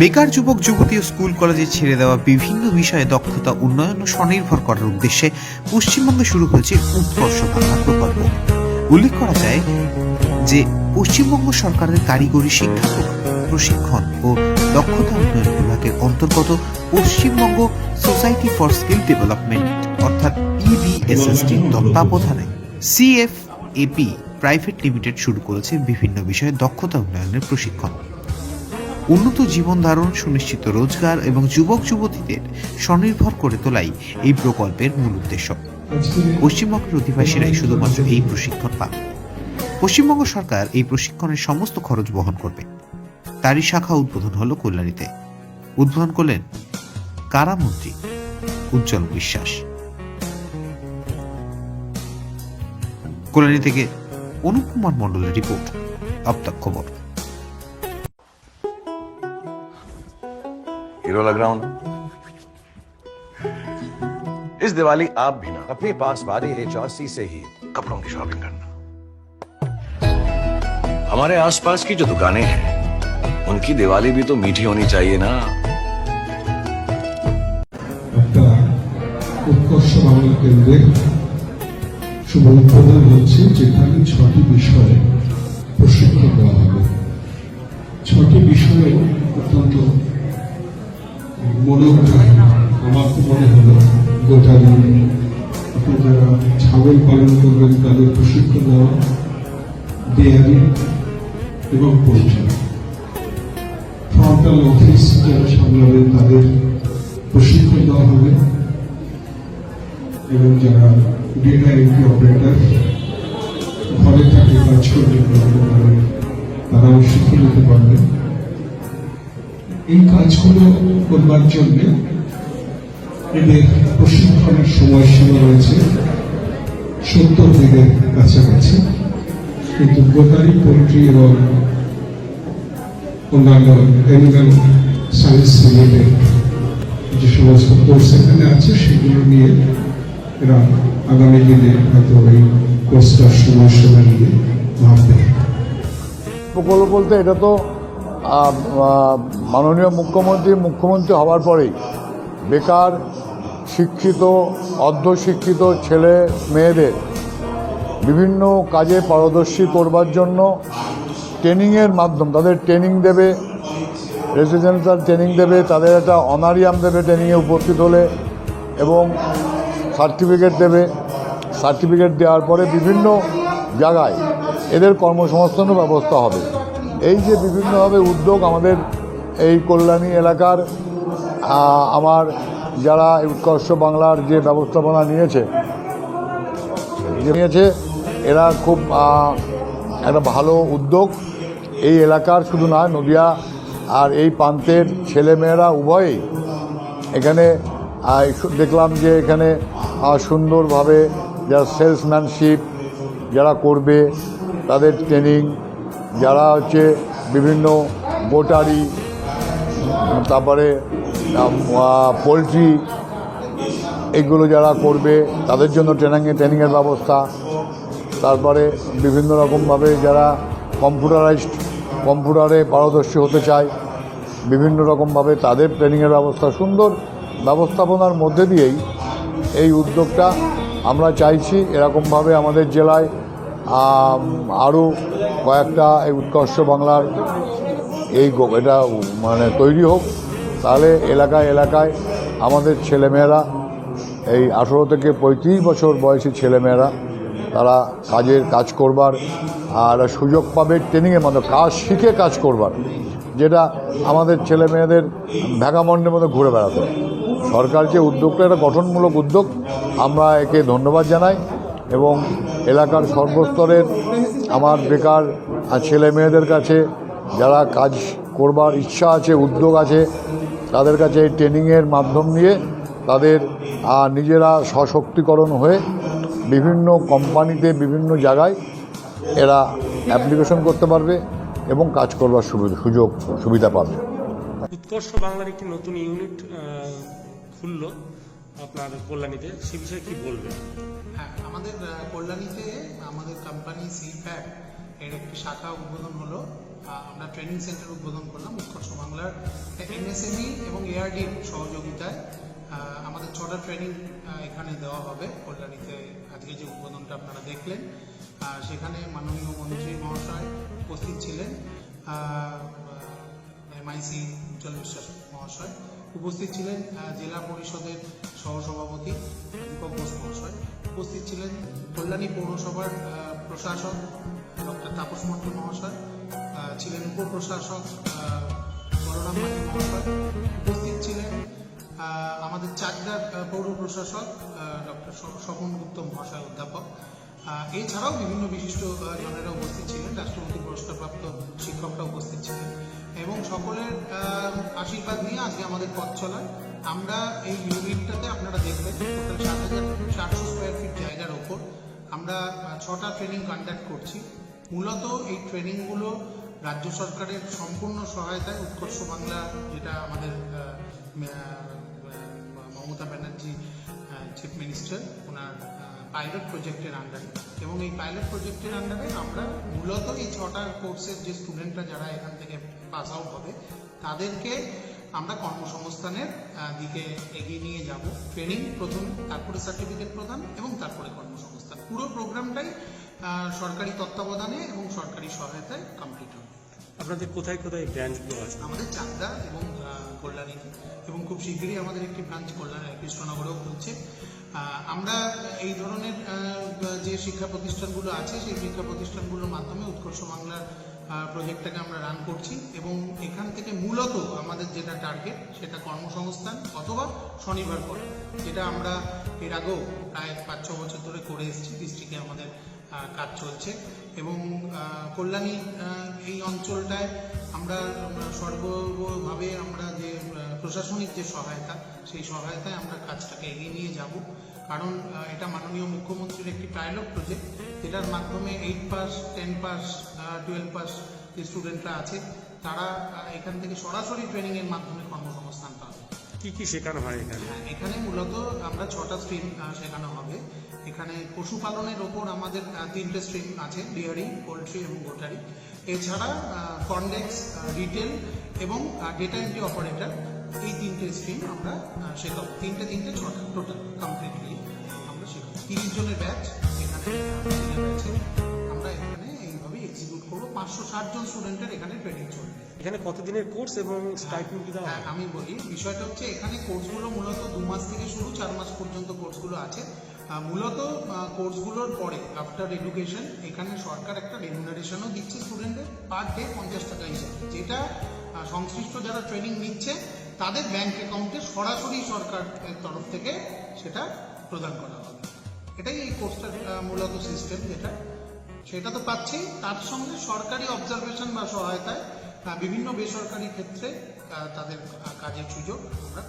বেকার যুবক, যুবতী স্কুল কলেজে ছেড়ে দেওয়া বিভিন্ন বিষয়ে দক্ষতা, উন্নয়ন ও স্বনির্ভর করার উদ্দেশ্যে পশ্চিমবঙ্গে শুরু হয়েছে উৎকর্ষ বাংলা প্রকল্প। উল্লেখ করা যায় যে পশ্চিমবঙ্গ সরকারের কারিগরি শিক্ষা প্রশিক্ষণ ও দক্ষতা উন্নয়ন বিভাগের অন্তর্গত Paschimbanga society for skill development, অর্থাৎ ইবিএসএসটির তত্ত্বাবধানে সিএফএপি প্রাইভেট লিমিটেড শুরু করেছে বিভিন্ন বিষয়ে দক্ষতা উন্নয়নের প্রশিক্ষণ। উন্নত জীবন ধারণ, সুনিশ্চিত রোজগার এবং যুবক যুবতীদের স্বনির্ভর করে তোলাই এই প্রকল্পের মূল উদ্দেশ্য। পশ্চিমবঙ্গের অধিবাসীরাই শুধুমাত্র এই প্রশিক্ষণ পাবে পশ্চিমবঙ্গ সরকার এই প্রশিক্ষণের সমস্ত খরচ বহন করবে। তারই শাখা উদ্বোধন হলো কল্যাণীতে। উদ্বোধন করলেন কারামন্ত্রী উজ্জ্বল বিশ্বাস। কল্যাণী থেকে অনুপ কুমার মণ্ডলের রিপোর্ট আপ্তাক খবর। हीरो लग रहा हूं ना? इस दिवाली आप भी ना अपने पास वाले एचआरसी से ही कपड़ों की शॉपिंग करना हमारे आसपास की जो दुकानें हैं उनकी दिवाली भी तो मीठी होनी चाहिए ना একটা উৎকর্ষ বাংলা কেন্দ্রের শুভ উদ্বোধন হচ্ছে যেখানে ছটি বিষয়ে প্রশিক্ষণ দেওয়া হবে ছটি বিষয়ে অত্যন্ত মনোগ্রাহী আমার তো মনে হলো গোটারি আপনি যারা ছাগল পালন করবেন তাদের প্রশিক্ষণ দেওয়া ডেয়ারি এবং পোল্ট্রি। ফ্রন্টাল অফিস যারা সামলাবেন তাদের প্রশিক্ষণ দেওয়া হবে এবং যারা ডেটা এন্ট্রি অপারেটর ঘরে থাকে, কাজ করবে তারাও শিখে নিতে পারবে এই কাজগুলো করবার জন্য এদের প্রশিক্ষণের সময়সীমা রয়েছে সত্তর দিনের কাছাকাছি। কিন্তু গোটারি পোলট্রি এবং অন্যান্য অ্যানিম্যাল সায়েন্স রিলেটেড যে সমস্ত কোর্স এখানে আছে, সেগুলো নিয়ে এরা আগামী দিনে হয়তো এই কোর্সটার সময় সময় নিয়ে ভাববে। প্রকল্প বলতে এটা তো মাননীয় মুখ্যমন্ত্রী মুখ্যমন্ত্রী হওয়ার পরেই বেকার, শিক্ষিত, অর্ধশিক্ষিত ছেলে মেয়েদের বিভিন্ন কাজে পারদর্শী করবার জন্য ট্রেনিংয়ের মাধ্যম, তাদের ট্রেনিং দেবে রেসিডেন্সিয়াল ট্রেনিং দেবে, তাদের একটা অনারিয়াম দেবে ট্রেনিংয়ে উপস্থিত হলে এবং সার্টিফিকেট দেবে। সার্টিফিকেট দেওয়ার পরে বিভিন্ন জায়গায় এদের কর্মসংস্থানের ব্যবস্থা হবে। এই যে বিভিন্নভাবে উদ্যোগ আমাদের এই কল্যাণী এলাকার আমার যারা উৎকর্ষ বাংলার যে ব্যবস্থাপনা নিয়েছে নিয়েছে, এরা খুব একটা ভালো উদ্যোগ। এই এলাকার শুধু নয়, নদিয়া আর এই প্রান্তের ছেলেমেয়েরা উভয়ই এখানে দেখলাম যে এখানে সুন্দরভাবে যারা সেলসম্যানশিপ যারা করবে, তাদের ট্রেনিং যারা হচ্ছে বিভিন্ন গোটারি তারপরে পোলট্রি, এগুলো যারা করবে, তাদের জন্য ট্রেনিংয়ে ট্রেনিংয়ের ব্যবস্থা। তারপরে বিভিন্ন রকমভাবে যারা কম্পিউটারাইজড কম্পিউটারে পারদর্শী হতে চায়, বিভিন্ন রকমভাবে তাদের ট্রেনিংয়ের ব্যবস্থা। সুন্দর ব্যবস্থাপনার মধ্যে দিয়েই এই উদ্যোগটা আমরা চাইছি। এরকমভাবে আমাদের জেলায় আরও কয়েকটা এই উৎকর্ষ বাংলার এই এটা মানে তৈরি হোক। তাহলে এলাকায় এলাকায় আমাদের ছেলেমেয়েরা, এই আঠেরো থেকে পঁয়ত্রিশ বছর বয়সী ছেলেমেয়েরা, তারা কাজের কাজ করবার আর সুযোগ পাবে ট্রেনিংয়ের মধ্যে কাজ শিখে কাজ করবার, যেটা আমাদের ছেলে মেয়েদের ভ্যাগামন্ডের মধ্যে ঘুরে বেড়াতে। সরকার যে উদ্যোগটা, এটা গঠনমূলক উদ্যোগ। আমরা একে ধন্যবাদ জানাই। এবং এলাকার সর্বস্তরের আমার বেকার ছেলে মেয়েদের কাছে যারা কাজ করবার ইচ্ছা আছে, উদ্যোগ আছে, তাদের কাছে এই ট্রেনিংয়ের মাধ্যম নিয়ে তাদের নিজেরা সশক্তিকরণ হয়ে বিভিন্ন কোম্পানিতে, বিভিন্ন জায়গায় এরা অ্যাপ্লিকেশন করতে পারবে এবং কাজ করবার সুবিধা সুযোগ, সুবিধা পাবে। উৎকর্ষ বাংলার একটি নতুন ইউনিট খুললো। আপনার কল্যাণীতে, সে বিষয়ে কি বলবেন? হ্যাঁ আমাদের কল্যাণীতে আমাদের কোম্পানি সিপ্যাক এর একটি শাখা উদ্বোধন হলো। আমরা ট্রেনিং সেন্টার উদ্বোধন করলাম উৎকর্ষ বাংলার এমএসএমই এবং এআরডির সহযোগিতায়। আমাদের ছটা ট্রেনিং এখানে দেওয়া হবে। কল্যাণীতে আজকে যে উদ্বোধনটা আপনারা দেখলেন সেখানে মাননীয় মন্ত্রী মহাশয় উপস্থিত ছিলেন। এমআইসি উজ্জ্বল বিশ্বাস মহাশয়। উপস্থিত ছিলেন জেলা পরিষদের সহসভাপতি দীপক ঘোষ মহাশয়। উপস্থিত ছিলেন কল্যাণী পৌরসভার প্রশাসক ডক্টর তাপস মন্ডল মহাশয় ছিলেন উপপ্রশাসক বলরাম উপস্থিত ছিলেন আমাদের চাকদার পৌর প্রশাসক ডক্টর স্বপন গুপ্ত মহাশয় অধ্যাপক। এছাড়াও বিভিন্ন বিশিষ্ট জনেরা উপস্থিত ছিলেন, রাষ্ট্রপতি পুরস্কারপ্রাপ্ত শিক্ষকরা উপস্থিত ছিলেন। এবং সকলের আশীর্বাদ নিয়ে আজকে আমাদের পথ চলায়। আমরা এই ইউনিটটাতে আপনারা দেখবেন সাত হাজার চারশো স্কোয়ার ফিট জায়গার ওপর আমরা ছটা ট্রেনিং কন্ডাক্ট করছি। মূলত এই ট্রেনিংগুলো রাজ্য সরকারের সম্পূর্ণ সহায়তায় উৎকর্ষ বাংলা যেটা আমাদের মমতা ব্যানার্জি চিফ মিনিস্টার ওনার পাইলট প্রজেক্টের আন্ডারে এবং এই পাইলট প্রজেক্টের আন্ডারে আমরা মূলত এই ছটা কোর্সের যে স্টুডেন্টরা যারা এখান থেকে পাস আউট হবে তাদেরকে আমরা কর্মসংস্থানের দিকে এগিয়ে নিয়ে যাব। ট্রেনিং প্রথম তারপরে সার্টিফিকেট প্রদান এবং তারপরে কর্মসংস্থান। পুরো প্রোগ্রামটাই সরকারি তত্ত্বাবধানে এবং সরকারি সহায়তায় কমপ্লিট হবে। আপনাদের কোথায় কোথায় ব্রাঞ্চগুলো আছে? আমাদের চাকদা এবং কল্যাণী এবং খুব শীঘ্রই আমাদের একটি ব্রাঞ্চ কল্যাণ কৃষ্ণনগরেও খুলছে। আমরা এই ধরনের যে শিক্ষা প্রতিষ্ঠানগুলো আছে, সেই শিক্ষা প্রতিষ্ঠানগুলোর মাধ্যমে উৎকর্ষ বাংলার প্রজেক্টটাকে আমরা রান করছি এবং এখান থেকে মূলত আমাদের যেটা টার্গেট সেটা কর্মসংস্থান অথবা স্বনির্ভর করা, যেটা আমরা এর আগেও প্রায় পাঁচ, ছ বছর ধরে করে এসেছি ডিস্ট্রিক্টে আমাদের কাজ চলছে এবং কল্যাণী এই অঞ্চলটায় আমরা সর্বভাবে আমরা যে প্রশাসনিক যে সহায়তা সেই সহায়তায় আমরা কাজটাকে এগিয়ে নিয়ে যাব। কারণ এটা মাননীয় মুখ্যমন্ত্রীর একটি পাইলট প্রজেক্ট যেটার মাধ্যমে eight pass ten pass twelve pass যে স্টুডেন্টরা আছে তারা এখান থেকে সরাসরি ট্রেনিংয়ের মাধ্যমে কর্মসংস্থান পাবে। কি কি শেখানো হয় এখানে? হ্যাঁ, এখানে মূলত আমরা ছটা স্ট্রিম শেখানো হবে। এখানে পশুপালনের ওপর আমাদের তিনটে স্ট্রিম আছে ডেয়ারি পোলট্রি এবং গোটারি। এছাড়া কন্ডেক্স রিটেল এবং ডেটা এন্ট্রি অপারেটর এই তিনটে স্ট্রিম আমরা শেখাবো। তিনটে তিনটে ছটা টোটাল কমপ্লিটলি আমরা শেখাবো। তিরিশ জনের ব্যাচ এখানে আমরা এখানে এইভাবে এক্সিকিউট করব। পাঁচশো ষাট জন স্টুডেন্টের এখানে ট্রেনিং চলবে। এখানে কতদিনের কোর্স এবং স্টাইপেন্ড কি দেওয়া আমি বলি বিষয়টা হচ্ছে এখানে কোর্সগুলো মূলত দু মাস থেকে শুরু চার মাস পর্যন্ত কোর্সগুলো আছে। মূলত কোর্সগুলোর পরে আফটার এডুকেশন এখানে সরকার একটা রেমুনারেশনও দিচ্ছে স্টুডেন্টদের পার ডে পঞ্চাশ টাকা হিসাবে। যেটা সংশ্লিষ্ট যারা ট্রেনিং নিচ্ছে তাদের ব্যাংক অ্যাকাউন্টে সরাসরি সরকারের তরফ থেকে সেটা প্রদান করা হবে। এটাই এই কোর্সটার মূলত সিস্টেম যেটা। সেটা তো পাচ্ছি তার সঙ্গে সরকারি অবজারভেশন বা সহায়তায় বিভিন্ন বেসরকারি ক্ষেত্রে তাদের কাজের সুযোগ আমরা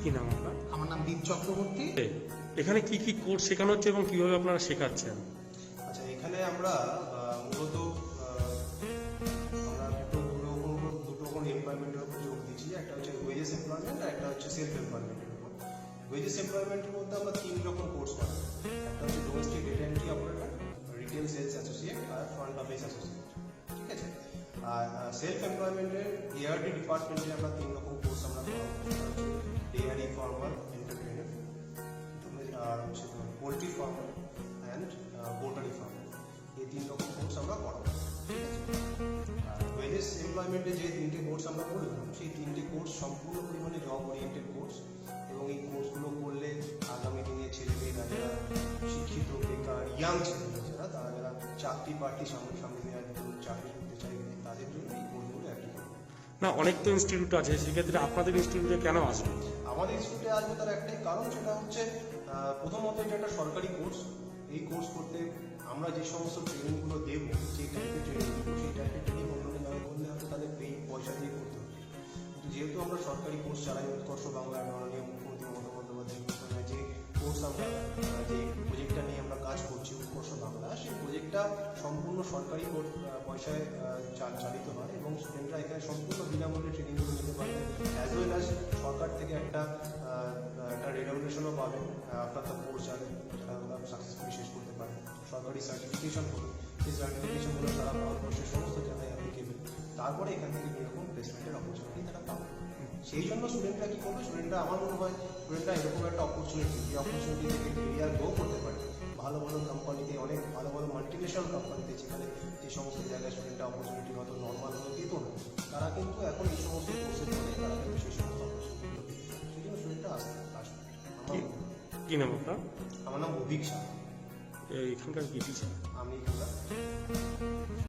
কি নাম আপনার? আমার নাম দীপ চক্রবর্তী। এখানে কি কি কোর্স শেখানো হচ্ছে এবং কীভাবে আপনারা শেখাচ্ছেন? আচ্ছা এখানে আমরা মূলত আমরা দুটো দুটো রকম দুটো রকম এমপ্লয়মেন্টের উপর একটা হচ্ছে ওয়েজেস এমপ্লয়মেন্ট আর একটা হচ্ছে সেলফ এমপ্লয়মেন্টের উপর। ওয়েজেস এমপ্লয়মেন্টের মধ্যে আমরা তিন রকম কোর্স করাই একটা হচ্ছে domestic data entry operator retail sales associate আর ফ্রন্ট অফিস অ্যাসোসিয়েট ঠিক আছে? আর সেলফ এমপ্লয়মেন্টের এআরডি ডিপার্টমেন্টে আমরা তিন রকম কোর্স আমরা করাবো এআরডি ফর্মাল এন্টারপ্রেনার আর হচ্ছে poultry farmer and poultry farmer এই তিন রকম কোর্স আমরা করাবো ওয়েজেস এমপ্লয়মেন্টে যে কোর্স সম্পূর্ণ পরিমাণে জব ওরিয়েন্টেড কোর্স এবং এই কোর্সগুলো করলে আগামী দিনে ছেলেমেয়েরা যারা শিক্ষিত বেকার ইয়াং যারা তারা যারা চাকরি প্রার্থী সামনে সামনে দিয়ে একদম চাকরি করতে চাইবে তাদের জন্য এই কোর্সগুলো অ্যাপ্লিকেবল না অনেক তো ইনস্টিটিউট আছে সেক্ষেত্রে আপনাদের ইনস্টিটিউটে কেন আসবে? আমাদের ইনস্টিটিউটে আসবে তার একটাই কারণ সেটা হচ্ছে প্রথমত এটা একটা সরকারি কোর্স এই কোর্স করতে আমরা যে সমস্ত ট্রেনিংগুলো দেবো যে টাইপের ট্রেনিং সেই টাইপের ট্রেনিং অন্যকে সরকারি কোর্স চালাই উৎকর্ষ বাংলার মাননীয় মুখ্যমন্ত্রী মমতা বন্দ্যোপাধ্যায় ঘোষণায় যে কোর্স আমরা যে প্রজেক্টটা নিয়ে আমরা কাজ করছি, উৎকর্ষ বাংলা, সেই প্রজেক্টটা সম্পূর্ণ সরকারি পয়সায় চালিত হয় এবং স্টুডেন্টরা এখানে সম্পূর্ণ বিনামূল্যে ট্রেনিংগুলো নিতে পারবে। অ্যাজ ওয়েল অ্যাজ সরকার থেকে একটা একটা রেগুলেশনও পাবেন আপনার তার কোর্স যাবে সাকসেসফুলি শেষ করতে পারেন সরকারি সার্টিফিকেশন হবে সেই সার্টিফিকেশনগুলো সারা ভারতবর্ষের সমস্ত জায়গায় অ্যাপ্লিকেবল তারপরে এখান থেকে এরকম প্লেসমেন্টের অপরচুনিটি তারা পাবে। সেই জন্য স্টুডেন্টরা কী করবে? স্টুডেন্টরা আমার মনে হয় স্টুডেন্টরা এরকম একটা অপরচুনিটি যে অপরচুনিটি থেকে কেরিয়ার গ্রো করতে পারে। ভালো ভালো কোম্পানিতে অনেক ভালো ভালো মাল্টিনেশনাল কোম্পানিতে যেখানে যে সমস্ত জায়গায় স্টুডেন্টরা অপরচুনিটি হয়তো নর্মাল হলে দিত না তারা কিন্তু এখন এই সমস্ত কোর্সের ফলে তারা কিন্তু সেই সমস্ত অপরচুনিটি সেই জন্য স্টুডেন্টরা আসবে আসবে কি নাম আপনার? আমার নাম অভিক শাহ এখানকার কি আমি এখানকার